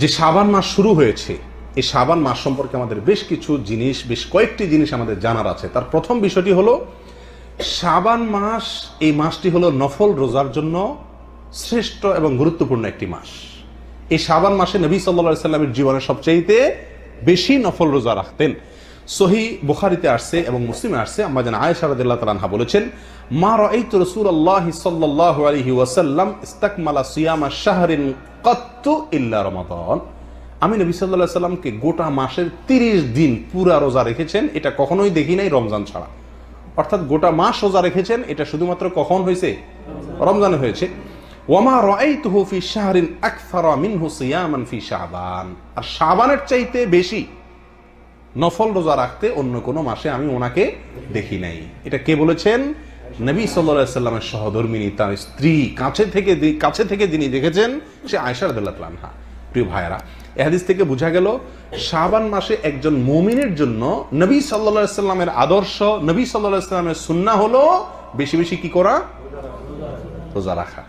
যে সাবান মাস শুরু হয়েছে, এই সাবান মাস সম্পর্কে আমাদের বেশ কিছু জিনিস, বেশ কয়েকটি জিনিস আমাদের জানার আছে। তার প্রথম বিষয়টি হলো সাবান মাস, এই মাসটি হলো নফল রোজার জন্য শ্রেষ্ঠ এবং গুরুত্বপূর্ণ একটি মাস। এই সাবান মাসে নবী সাল্লা সাল্লামের জীবনে সবচাইতে বেশি নফল রোজা রাখতেন। সহি বুখারিতে আসছে এবং মুসলিমে আসছে। আমরা যেন আয়েশা রাদিল্লাহ তালানহা বলেছেন, মা রাইতু রাসূলুল্লাহ সাল্লাল্লাহু আলাইহি ওয়াসাল্লাম ইস্তাকমালা সিয়ামা শাহরিন কাত্তু ইল্লা রমাদান। আমি নবী সাল্লাল্লাহু সাল্লামকে গোটা মাসের তিরিশ দিন পুরা রোজা রেখেছেন, এটা কখনোই দেখি নাই রমজান ছাড়া। অর্থাৎ গোটা মাস রোজা রেখেছেন, এটা শুধুমাত্র কখন হয়েছে? রমজানে হয়েছে। ওয়ামা রাআইতুহু ফি শাহরিন আকসারা মিনহু সিয়ামান ফি শাবান। আর শাবানের চাইতে বেশি নফল রোজা রাখতে অন্য কোনো মাসে আমি ওনাকে দেখি নাই। এটা কে বলেছেন? নবী সাল্লামের সহধর্মিনী তার স্ত্রী কাছে থেকে কাছে থেকে যিনি দেখেছেন, সে আয়সা রদুল্লাহ তালানহা প্রিয় ভাইয়েরা এহাদিস থেকে বোঝা গেল, শাবান মাসে একজন মুমিনের জন্য নবী সাল্লাহ সাল্লামের আদর্শ, নবী সাল্লাহ সাল্লামের সুন্না হলো বেশি বেশি কি করা? রোজা রাখা।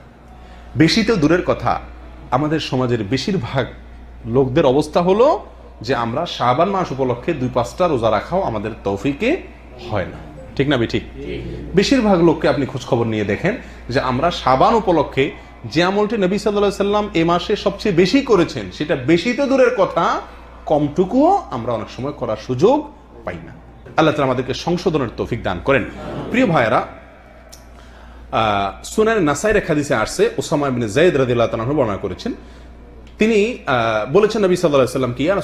বেশি তো দূরের কথা, আমাদের সমাজের বেশিরভাগ লোকদের অবস্থা হলো যে আমরা শাবান মাস উপলক্ষে দুই পাঁচটা রোজা রাখাও আমাদের তৌফিকে হয় না। ঠিক না ঠিক বেশিরভাগ লোককে আপনি খোঁজ খবর নিয়ে দেখেন যে আমরা শাবান উপলক্ষে যে আমলটি নবী সাল্লাহ সাল্লাম এ মাসে সবচেয়ে বেশি করেছেন, সেটা বেশি তো দূরের কথা, কমটুকুও আমরা অনেক সময় করার সুযোগ পাই না। আল্লাহ তালা আমাদেরকে সংশোধনের তৌফিক দান করেন। প্রিয় ভাইয়েরা সুনান নাসাই রেখা দিছে আসছে, ওসামা ইবনে জাইদ রাদিয়াল্লাহু তাআলা বর্ণনা করেছেন তিনি বলেছেন নবী আলাইহি সাল্লাম কি, ইয়া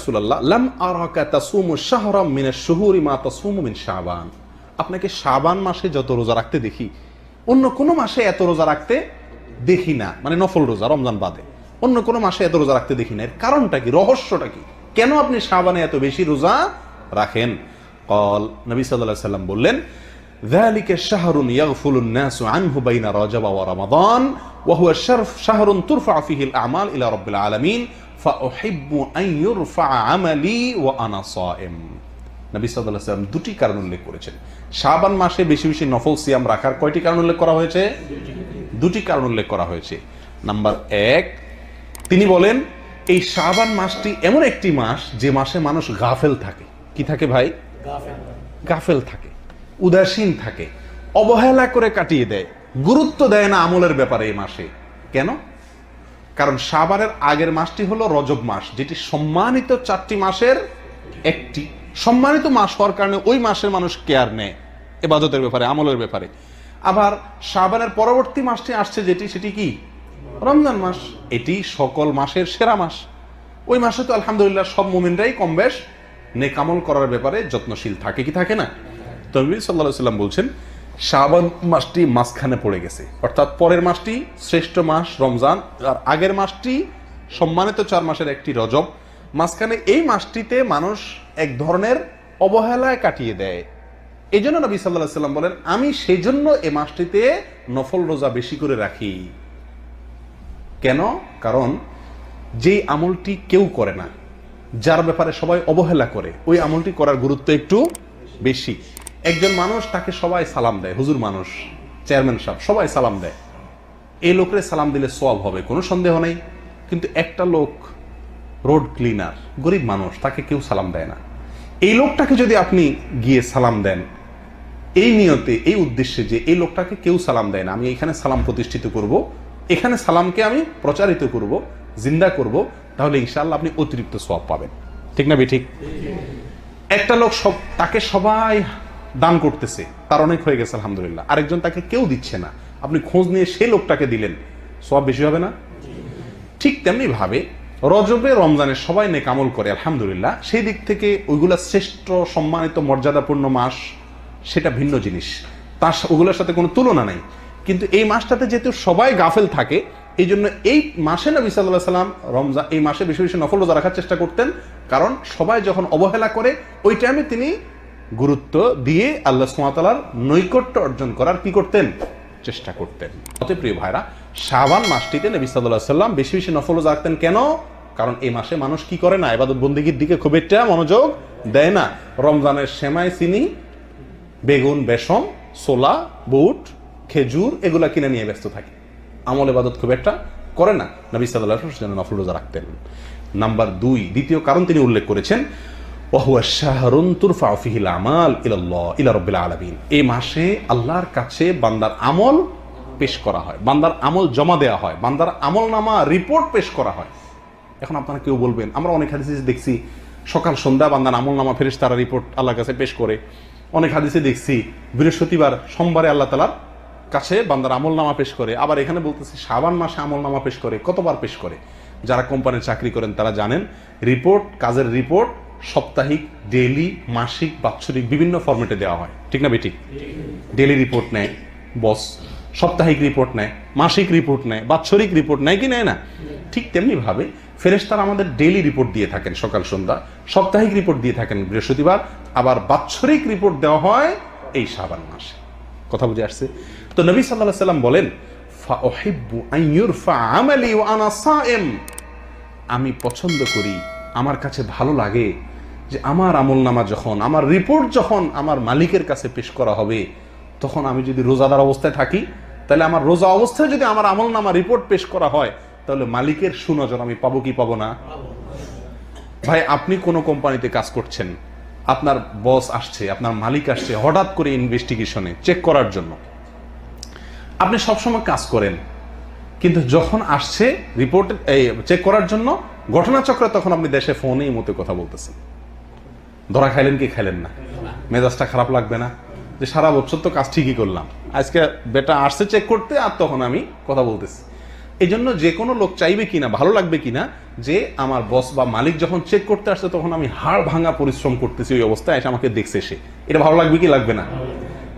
লাম আরাকা শাহরাম শুহুরি মা মিন শাবান। আপনাকে শাবান মাসে যত রোজা রাখতে দেখি, অন্য কোনো মাসে এত রোজা রাখতে দেখি না। মানে নফল রোজা, রমজান বাদে। অন্য কোনো মাসে এত রোজা রাখতে দেখি না। এর কারণটা কি? রহস্যটা কি? কেন আপনি শাবানে এত বেশি রোজা রাখেন? কল, নবী আলাইহি সাল্লাম বললেন ذلك شهر يغفل الناس عنه بين رجب ورمضان وهو الشرف شهر ترفع فيه الأعمال إلى رب العالمين فأحب أن يرفع عملي وأنا صائم নবী সাল্লাল্লাহু আলাইহি সাল্লাম দুটি কারণ উল্লেখ করেছেন শাবান মাসে বেশি বেশি নফল সিয়াম রাখার কয়টি কারণ উল্লেখ করা হয়েছে দুটি কারণ উল্লেখ করা হয়েছে নাম্বার এক তিনি বলেন এই শাবান মাসটি এমন একটি মাস যে মাসে মানুষ গাফেল থাকে কি থাকে ভাই গাফেল থাকে উদাসীন থাকে, অবহেলা করে কাটিয়ে দেয়, গুরুত্ব দেয় না আমলের ব্যাপারে এই মাসে। কেন? কারণ সাবানের আগের মাসটি হলো রজব মাস, যেটি সম্মানিত চারটি মাসের একটি। সম্মানিত মাস হওয়ার কারণে ওই মাসের মানুষ কেয়ার নেয়, এবাদতের ব্যাপারে, আমলের ব্যাপারে। আবার সাবানের পরবর্তী মাসটি আসছে যেটি, সেটি কি? রমজান মাস। এটি সকল মাসের সেরা মাস। ওই মাসে তো আলহামদুলিল্লাহ সব মুমিনরাই কম বেশ নেকামল করার ব্যাপারে যত্নশীল থাকে কি থাকে না? তনবী সাল্লাহ সাল্লাম বলছেন, শাবান মাসটি মাঝখানে পড়ে গেছে। অর্থাৎ পরের মাসটি শ্রেষ্ঠ মাস, রমজান, আর আগের মাসটি সম্মানিত চার মাসের একটি রজব। মাঝখানে এই মাসটিতে মানুষ এক ধরনের অবহেলায় কাটিয়ে দেয়। এই জন্য নবী সাল্লাহ সাল্লাম বলেন, আমি সেই জন্য এই মাসটিতে নফল রোজা বেশি করে রাখি। কেন? কারণ যেই আমলটি কেউ করে না, যার ব্যাপারে সবাই অবহেলা করে, ওই আমলটি করার গুরুত্ব একটু বেশি। একজন মানুষ তাকে সবাই সালাম দেয়, হুজুর মানুষ, চেয়ারম্যান সাহেব, সবাই সালাম দেয়। এই লোকের সালাম দিলে সব হবে, কোনো সন্দেহ নেই। কিন্তু একটা লোক রোড ক্লিনার, গরিব মানুষ, তাকে কেউ সালাম দেয় না। এই লোকটাকে যদি আপনি গিয়ে সালাম দেন, এই নিয়তে, এই উদ্দেশ্যে যে এই লোকটাকে কেউ সালাম দেয় না, আমি এখানে সালাম প্রতিষ্ঠিত করব, এখানে সালামকে আমি প্রচারিত করব, জিন্দা করব, তাহলে ইনশাল্লাহ আপনি অতিরিক্ত সব পাবেন। ঠিক না বে ঠিক একটা লোক সব, তাকে সবাই দান করতেছে, তার অনেক হয়ে গেছে, আলহামদুলিল্লাহ। আরেকজন তাকে কেউ দিচ্ছে না। আপনি খোঁজ নিয়ে সে লোকটাকে দিলেন সব বেশি হবে না? ঠিক তেমনি ভাবে রজবে, রমজানে সবাই নেক আমল করে, আলহামদুলিল্লাহ। সেই দিক থেকে ওইগুলা শ্রেষ্ঠ, সম্মানিত, মর্যাদাপূর্ণ মাস, সেটা ভিন্ন জিনিস। তার ওগুলোর সাথে কোনো তুলনা নাই। কিন্তু এই মাসটাতে যেহেতু সবাই গাফেল থাকে এই জন্য এই মাসে নবী সাল্লাহ সাল্লাম রমজান এই মাসে বেশি বেশি নফল রোজা রাখার চেষ্টা করতেন। কারণ সবাই যখন অবহেলা করে, ওই টাইমে তিনি গুরুত্ব দিয়ে আল্লাহ সুমাতালার নৈকট্য অর্জন করার কি করতেন? চেষ্টা করতেন। অত প্রিয় ভাইরা শাবান মাসটিতে নবী সাল্লাহ সাল্লাম বেশি বেশি নফল রোজা রাখতেন কেন? কারণ এই মাসে মানুষ কি করে না? এবাদত বন্দিগির দিকে খুব একটা মনোযোগ দেয় না। রমজানের সেমাই, চিনি, বেগুন বেসম সোলা বুট, খেজুর এগুলা কিনে নিয়ে ব্যস্ত থাকে। আমল এবাদত খুব একটা করে না। নবী সাল্লাহ সেজন্য নফল রোজা রাখতেন নাম্বার দুই, দ্বিতীয় কারণ তিনি উল্লেখ করেছেন ওহুয়া শাহরুন তুরফা ফিহিল আমাল ইলাল্লাহ, ইলা রব্বিল আলামিন। এই মাসে আল্লাহর কাছে বান্দার আমল পেশ করা হয়, বান্দার আমল জমা দেওয়া হয়, বান্দার আমল নামা রিপোর্ট পেশ করা হয়। এখন আপনারা কেউ বলবেন, আমরা অনেক হাদিসে দেখছি, সকাল সন্ধ্যা বান্দার আমল নামা ফেরেস তারা রিপোর্ট আল্লাহর কাছে পেশ করে। অনেক হাদিসে দেখছি, বৃহস্পতিবার, সোমবারে আল্লাহ তালার কাছে বান্দার আমল নামা পেশ করে। আবার এখানে বলতেছি সাবান মাসে আমল নামা পেশ করে, কতবার পেশ করে? যারা কোম্পানির চাকরি করেন তারা জানেন রিপোর্ট কাজের রিপোর্ট সাপ্তাহিক, ডেইলি, মাসিক, বাৎসরিক বিভিন্ন ফরম্যাটে দেওয়া হয়। ঠিক না বেঠিক? ডেইলি রিপোর্ট নেয় বস সাপ্তাহিক রিপোর্ট নেয়, মাসিক রিপোর্ট নেয়, বাৎসরিক রিপোর্ট নেয় কি নেয় না? ঠিক তেমনি ভাবে ফেরেশতারা আমাদের ডেইলি রিপোর্ট দিয়ে থাকেন সকাল, সন্ধ্যা। সাপ্তাহিক রিপোর্ট দিয়ে থাকেন বৃহস্পতিবার। আবার বাৎসরিক রিপোর্ট দেওয়া হয় এই সাবান মাসে। কথা বুঝে আসছে? তো নবী সাল্লাহ সাল্লাম বলেন "ফাউহিব্বু আন ইউরফা আমালি ওয়া আনা সায়েম আমি পছন্দ করি আমার কাছে ভালো লাগে যে আমার আমল নামা যখন, আমার রিপোর্ট যখন আমার মালিকের কাছে পেশ করা হবে, তখন আমি যদি রোজাদার অবস্থায় থাকি, তাহলে আমার রোজা অবস্থায় যদি আমার আমল নামা রিপোর্ট পেশ করা হয়, তাহলে মালিকের সুনজর আমি পাবো কি পাবো না? ভাই, আপনি কোনো কোম্পানিতে কাজ করছেন, আপনার বস আসছে, আপনার মালিক আসছে, হঠাৎ করে ইনভেস্টিগেশনে চেক করার জন্য। আপনি সবসময় কাজ করেন, কিন্তু যখন আসছে রিপোর্ট চেক করার জন্য ঘটনাচক্রে তখন আপনি দেশে ফোনে এই মতো কথা বলতেছেন। ধরা খাইলেন কি খাইলেন না? মেজাজটা খারাপ লাগবে না? যে সারা বছর তো কাজ ঠিকই করলাম। আজকে বেটা আসছে চেক করতে আর তখন আমি কথা বলতেছি। এই জন্য যে কোনো লোক চাইবে কিনা, ভালো লাগবে কিনা, যে আমার বস বা মালিক যখন চেক করতে আসছে তখন আমি হাড় ভাঙা পরিশ্রম করতেছি ওই অবস্থায়, এসে আমাকে দেখছে সে এটা ভালো লাগবে কি লাগবে না?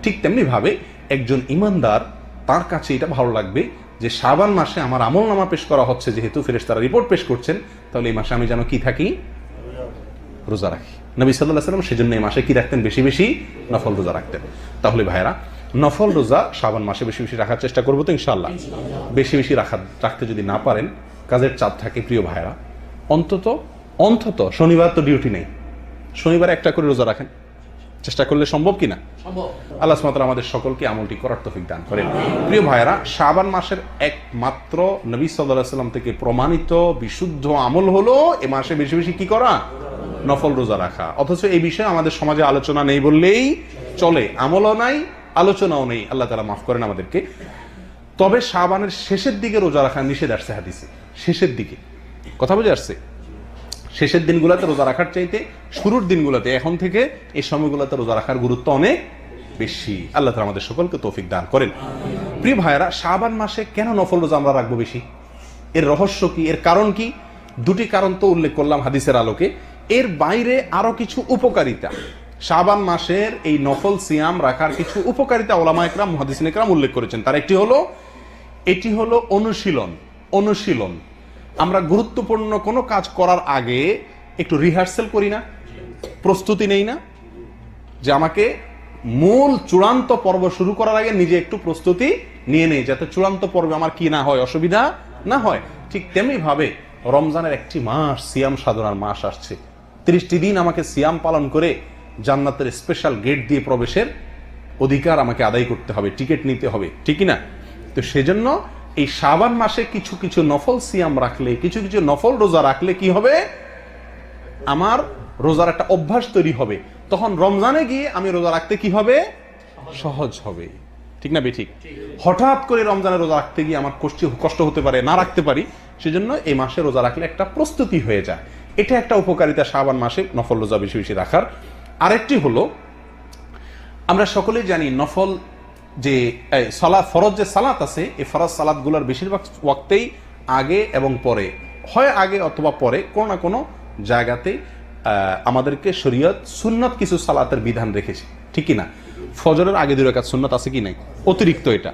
ঠিক তেমনি ভাবে একজন ইমানদার তার কাছে এটা ভালো লাগবে যে শাবান মাসে আমার আমল নামা পেশ করা হচ্ছে, যেহেতু ফেরেস তারা রিপোর্ট পেশ করছেন, তাহলে এই মাসে আমি যেন কি থাকি? রোজা রাখি। নবী সাল্লাহ সাল্লাম সেজন্য এই মাসে কি রাখতেন? বেশি বেশি নফল রোজা রাখতেন। তাহলে ভাইরা নফল রোজা শ্রাবণ মাসে বেশি বেশি রাখার চেষ্টা করব তো ইনশাল্লাহ বেশি বেশি রাখা, রাখতে যদি না পারেন, কাজের চাপ থাকে প্রিয় ভাইরা অন্তত অন্তত শনিবার তো ডিউটি নেই। শনিবার একটা করে রোজা রাখেন। চেষ্টা করলে সম্ভব কিনা? আল্লাহ সুমাতাল আমাদের সকলকে আমলটি করার তফিক দান করেন। প্রিয় ভাইয়েরা শাবান মাসের একমাত্র নবী সাল্লাহ সাল্লাম থেকে প্রমাণিত বিশুদ্ধ আমল হলো এ মাসে বেশি বেশি কি করা? নফল রোজা রাখা। অথচ এই বিষয়ে আমাদের সমাজে আলোচনা নেই বললেই চলে আমলও নাই আলোচনাও নেই। আল্লাহ তালা মাফ করেন আমাদেরকে। তবে শাবানের শেষের দিকে রোজা রাখা নিষেধ আসছে হাদিসে। শেষের দিকে। কথা বুঝে আসছে? শেষের দিনগুলোতে রোজা রাখার চাইতে শুরুর দিনগুলোতে, এখন থেকে এই সময়গুলোতে রোজা রাখার গুরুত্ব অনেক বেশি। আল্লাহ আমাদের সকলকে তৌফিক দান করেন। প্রিয় ভাইয়েরা, শাবান মাসে কেন নফল রোজা আমরা রাখব বেশি? এর রহস্য কি? এর কারণ কি? দুটি কারণ তো উল্লেখ করলাম হাদিসের আলোকে। এর বাইরে আরও কিছু উপকারিতা। শাবান মাসের এই নফল সিয়াম রাখার কিছু উপকারিতা ওলামা একরাম একরাম উল্লেখ করেছেন। তার একটি হলো, এটি হলো অনুশীলন। অনুশীলন। আমরা গুরুত্বপূর্ণ কোনো কাজ করার আগে একটু রিহার্সেল করি না, প্রস্তুতি নেই না, যে আমাকে মূল চূড়ান্ত পর্ব শুরু করার আগে নিজে একটু প্রস্তুতি নিয়ে নেই, যাতে চূড়ান্ত পর্বে আমার কি না হয়, অসুবিধা না হয়। ঠিক তেমনি ভাবে রমজানের একটি মাস, সিয়াম সাধনার মাস আসছে। ত্রিশটি দিন আমাকে সিয়াম পালন করে জান্নাতের স্পেশাল গেট দিয়ে প্রবেশের অধিকার আমাকে আদায় করতে হবে টিকিট নিতে হবে ঠিকই না? তো সেজন্য এই শাবান মাসে কিছু কিছু নফল সিয়াম রাখলে, কিছু কিছু নফল রোজা রাখলে কি হবে? আমার রোজার একটা অভ্যাস তৈরি হবে। তখন রমজানে গিয়ে আমি রোজা রাখতে কি হবে? সহজ হবে। ঠিক না বেঠিক হঠাৎ করে রমজানে রোজা রাখতে গিয়ে আমার কষ্ট কষ্ট হতে পারে, না রাখতে পারি, সেজন্য এই মাসে রোজা রাখলে একটা প্রস্তুতি হয়ে যায়। এটা একটা উপকারিতা শাবান মাসে নফল রোজা বেশি বেশি রাখার। আরেকটি হলো, আমরা সকলেই জানি নফল যে সালাত, ফরজ যে সালাত আছে, এই ফরজ সালাতগুলোর বেশিরভাগ ওয়াক্তেই আগে এবং পরে, হয় আগে অথবা পরে, কোনো না কোনো জায়গাতে আমাদেরকে শরীয়ত সুন্নত কিছু সালাতের বিধান রেখেছে। ঠিক না ফজরের আগে দুই রেখাত সুন্নত আছে কি নাই? অতিরিক্ত এটা।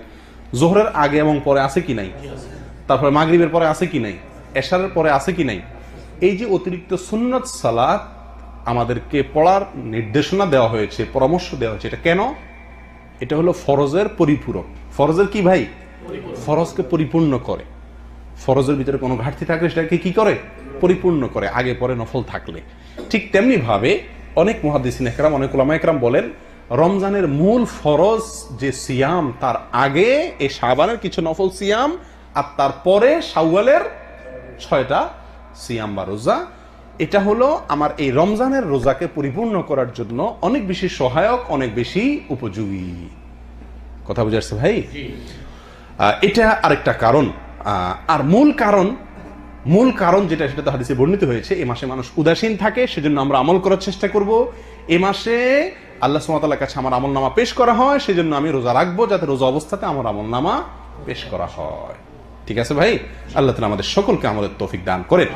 জোহরের আগে এবং পরে আছে কি নাই? তারপরে মাগরিবের পরে আছে কি নাই? এশারের পরে আছে কি নাই? এই যে অতিরিক্ত সুন্নত সালাত আমাদেরকে পড়ার নির্দেশনা দেওয়া হয়েছে, পরামর্শ দেওয়া হয়েছে, এটা কেন? এটা হলো ফরজের পরিপূরক। ফরজের কি ভাই? ফরজকে পরিপূর্ণ করে। ফরজের ভিতরে কোনো ঘাটতি থাকলে সেটাকে কি করে? পরিপূর্ণ করে আগে পরে নফল থাকলে। ঠিক তেমনি ভাবে অনেক মহাদিসিন একরাম অনেক ওলামা একরাম বলেন রমজানের মূল ফরজ যে সিয়াম তার আগে এ সাবানের কিছু নফল সিয়াম আর তারপরে শাওয়ালের ছয়টা সিয়াম বা রোজা এটা হলো আমার এই রমজানের রোজাকে পরিপূর্ণ করার জন্য অনেক বেশি সহায়ক অনেক বেশি উপযোগী। কথা বুঝাচ্ছে ভাই? এটা আরেকটা কারণ। আর মূল কারণ মূল কারণ যেটা সেটা তো হাদিসে বর্ণিত হয়েছে এই মাসে মানুষ উদাসীন থাকে সেজন্য আমরা আমল করার চেষ্টা করব। এ মাসে আল্লাহ সুমাতার কাছে আমার আমল নামা পেশ করা হয় সেজন্য আমি রোজা রাখব যাতে রোজা অবস্থাতে আমার আমল নামা পেশ করা হয়। ঠিক আছে ভাই? আল্লাহ তালা আমাদের সকলকে আমাদের তৌফিক দান করেন।